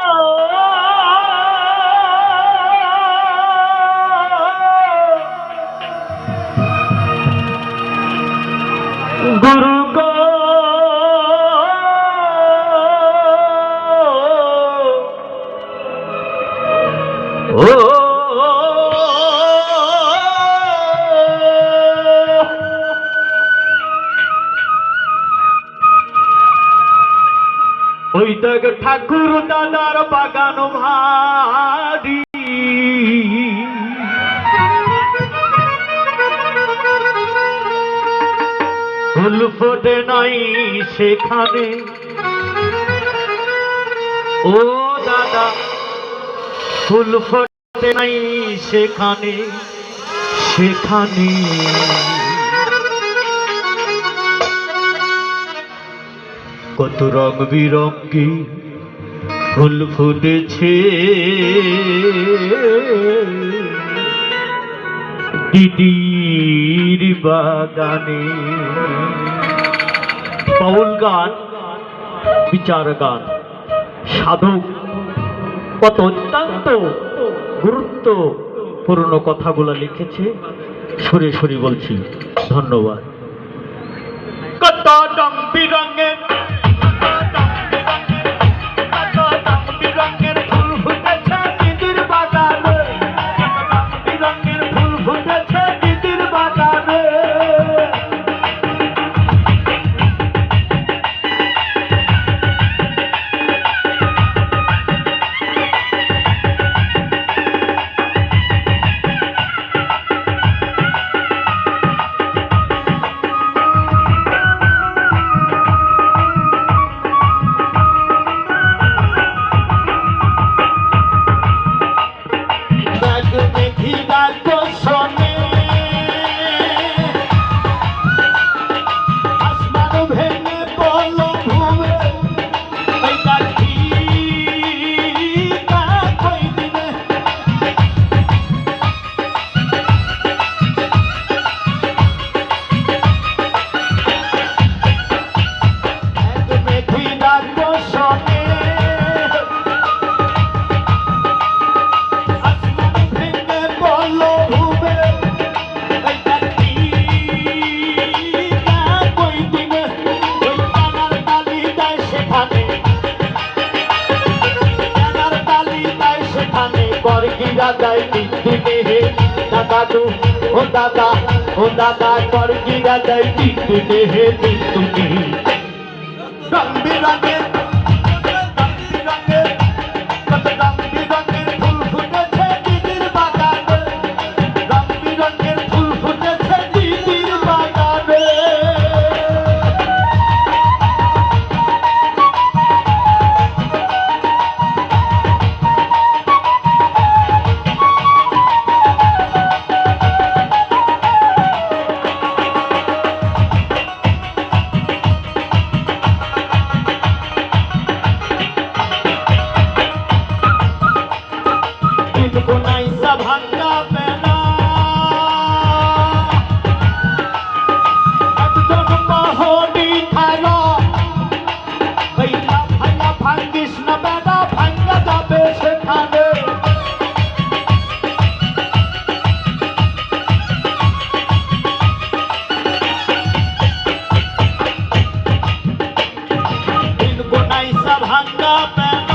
ơi দেখ ঠাকুর দাদার বাগান ভারি। ফুল ফোটে নাই সেখানে। ও দাদা, ফুল ফোটে নাই সেখানে সেখানে। কত রং বিরঙ্গি, ফুল ফুটেছে। দিদির বাগানে বাউল গান, বিচার গান সাধক কত অত্যন্ত গুরুত্বপূর্ণ কথাগুলো লিখেছে। সরে সরে বলছি, ধন্যবাদ। কত রং বিরঙের हिदायत সেখানে বর্গিরা দেয় দিনে হে দাদা তু ও দাদা ও দাদা বর্গিরা দেয় দিনে হে দিনে রং বিরঙের ভাঙ্গা পেলা একজন মহনি খালো ভাইয়া ভাঙ্গিস না বেলা ভাঙ্গা যাবে সেখানে। ভাঙ্গা পেলা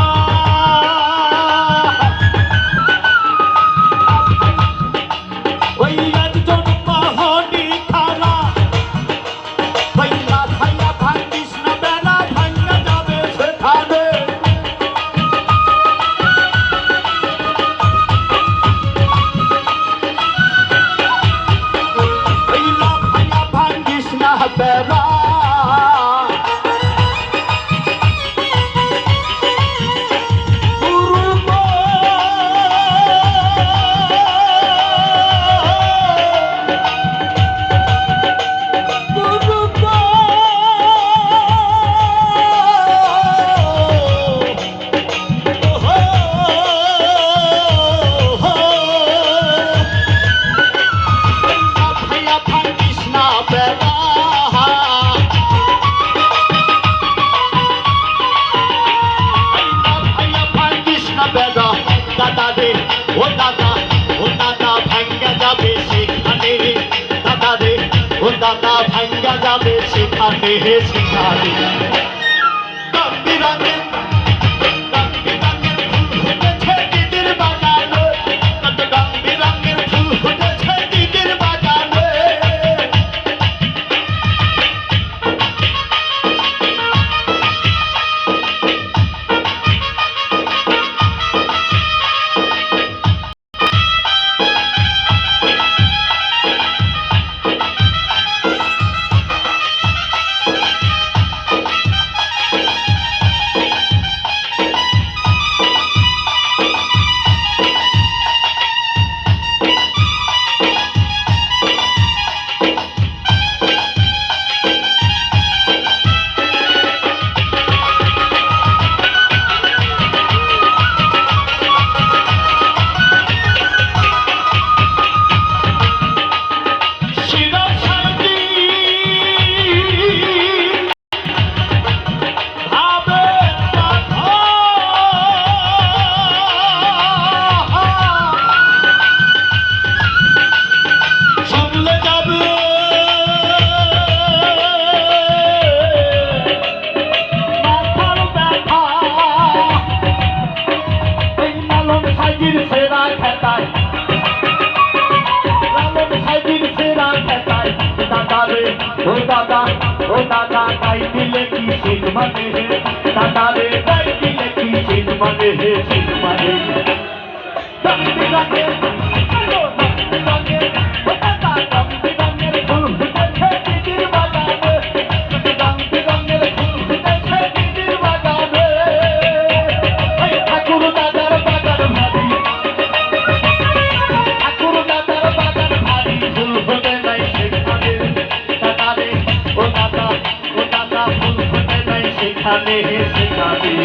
ও দাদা ও দাদা ভাঙ্গা যাবে সেখানে। দাদা রে ও দাদা ভাঙ্গা যাবে সেখানে সেখানে। রে ও দাদা ও দাদা গাই দিলে কি শীত মানে হে দাদা রে গাই দিলে কি শীত মানে হে শীত মানে রঙে রঙে রঙে রঙে ও দাদা রঙে রঙের ফুল ফুটেছে দিদির सिखा दे सिखा दे